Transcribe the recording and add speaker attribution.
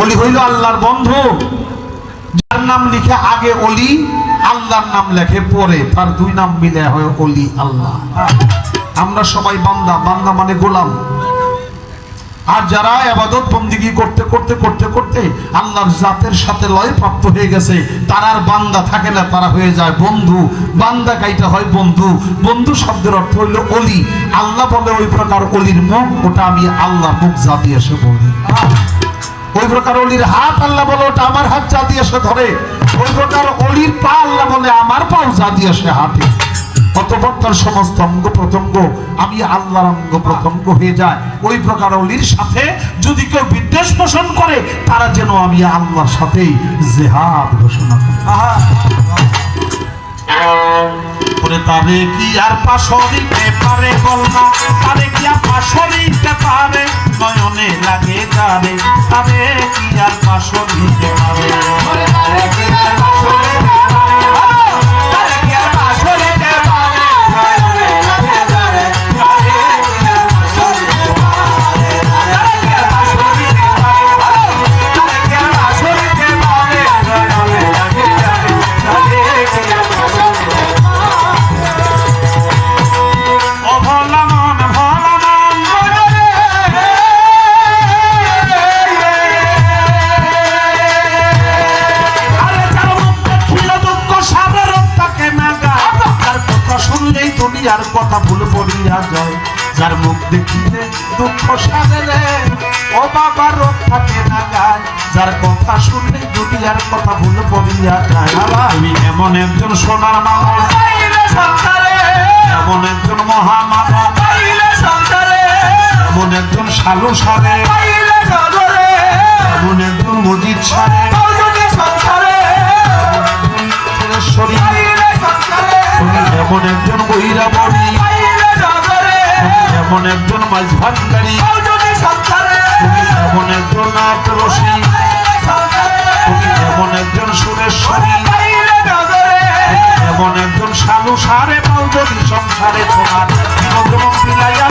Speaker 1: অলি হইল আল্লাহর বন্ধু। যার নাম লিখে আগে অলি, আল্লাহর নাম লেখে পরে। তার দুই নাম মিলে হয় অলি আল্লাহ। আমরা সবাই বান্দা বান্দা মানে গোলাম। আর যারা আবাদত বন্দিগি করতে করতে করতে করতে আল্লাহর জাতের সাথে লয় প্রাপ্ত হয়ে গেছে, তার আর বান্দা থাকে না, তারা হয়ে যায় বন্ধু। বান্দা কাইটা হয় বন্ধু। বন্ধু শব্দের অর্থ হইল অলি। আল্লাহ বলে ওই প্রকার অলির মুখ, ওটা আমি আল্লাহ মুখ জাতি এসে বলি। ওই প্রকার অলির হাত আল্লাহ বলে, ওটা আমার হাত জাতি এসে ধরে। ওই প্রকার অলির পা আল্লাহ বলে, আমার পাও জাতি এসে হাতে অতপর তার সমস্ত অঙ্গ প্রত্যঙ্গ, আমি আল্লাহর অঙ্গ প্রত্যঙ্গ হয়ে যায়। ওই প্রকার অলির সাথে যদি কেউ বিদ্বেষ পোষণ করে, তারা যেন আমি আল্লাহর সাথেই জেহাদ ঘোষণা করি। তারে কি আর পাশরিতে পারে বলনা তারে কি আর পাশরিতে পারে নয়নে লাগে তারে আমি কি আর পাশরিতে যার মুখ দেখিলে দুঃখ সারে ও বাবার থাকে না গায়। যার কথা শুনলেই দুনিয়ার কথা ভুল পড়িয়া যায় বাবা, আমি এমন একজন সোনার মানুষ। এমন একজন মহামানব। এমন একজন সালু সারে এমন একজন মজিদ সারে এমন একজন বৈরাবরী এমন একজন মাঝ ভান্ডারী এমন একজন নাট রসী এমন একজন সুরেশ্বরী এমন একজন সালু সারে যদি সংসারে তোমার জীবন বিলাইয়া